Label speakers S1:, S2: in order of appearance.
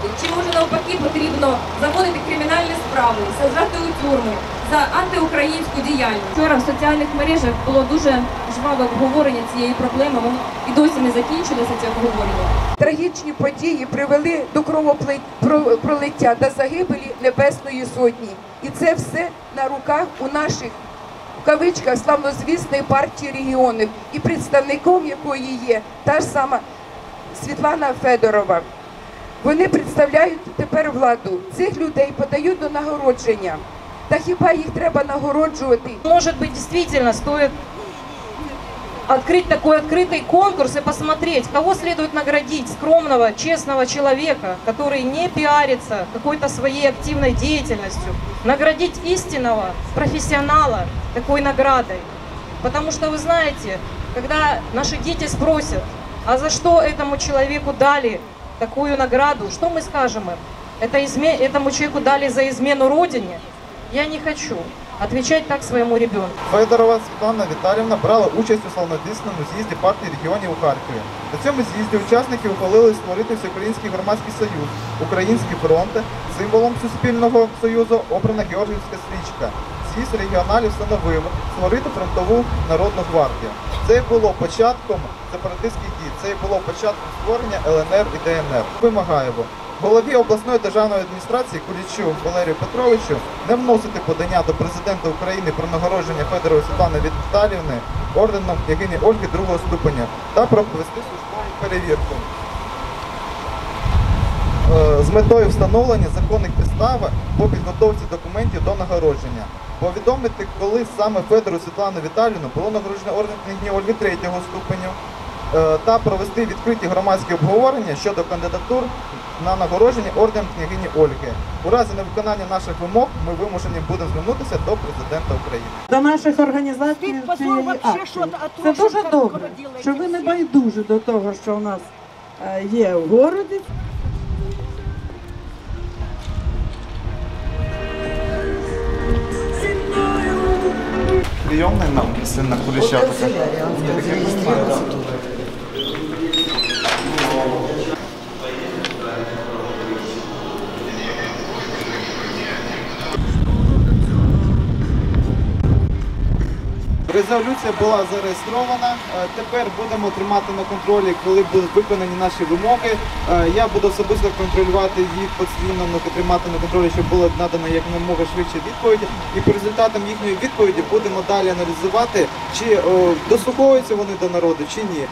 S1: влади, чи може навпаки потрібно заводити кримінальні справи, саджати у тюрми за антиукраїнську діяльність. Вчора в соціальних мережах було дуже жваве обговорення цієї проблеми. І досі не закінчилося це обговорення.
S2: Трагічні події привели до кровопролиття та загибелі небесної сотні, і це все на руках у наших. В кавичках славнозвісної партії регіонів і представником якої є та ж сама Світлана Федорова. Вони представляють тепер владу. Цих людей подають до нагородження. Та хіба їх треба нагороджувати?
S3: Может быть, действительно стоит открыть такой открытый конкурс и посмотреть, кого следует наградить скромного, честного человека, который не пиарится какой-то своей активной деятельностью, наградить истинного профессионала такой наградой. Потому что вы знаете, когда наши дети спросят, а за что этому человеку дали такую награду, что мы скажем им? Это изме- этому человеку дали за измену Родине? Я не хочу отвечать так своему ребенку.
S4: Федорова Світлана Віталівна брала участь у славнозвісному з'їзді партії регіонів у Харкові. На цьому з'їзді учасники ухвалили створити Всеукраїнський громадський союз Український фронт. Символом суспільного союзу обрана Георгіївська стрічка. З'їзд регіоналів встановив створити фронтову народну гвардію. Це було початком сепаратистських дій, це і було початком створення ЛНР і ДНР. Вимагаємо голові обласної державної адміністрації Кулічу Валерію Петровичу не вносити подання до президента України про нагородження Федорової Світлани Віталіївни орденом княгині Ольги другого ступеня та провести службову перевірку е, з метою встановлення законних підстав по підготовці документів до нагородження. Повідомити, коли саме Федору Світлану Віталіївну було нагороджено орден княгині Ольги третього ступеню е, та провести відкриті громадські обговорення щодо кандидатур на нагородження орденом княгині Ольги. У разі невиконання наших вимог ми вимушені будемо звернутися до президента України.
S5: до наших організацій цієї акції. Це дуже добре, що ви не байдужі до того, що у нас е, є в городі.
S4: Прийомний нам син сина Куліщатика. Резолюція була зареєстрована. Е, Тепер будемо тримати на контролі, коли будуть виконані наші вимоги. Е, Я буду особисто контролювати їх постійно, ну, тримати на контролі, щоб було надано якомога швидше відповіді. І по результатам їхньої відповіді будемо далі аналізувати, чи дослуховуються вони до народу, чи ні.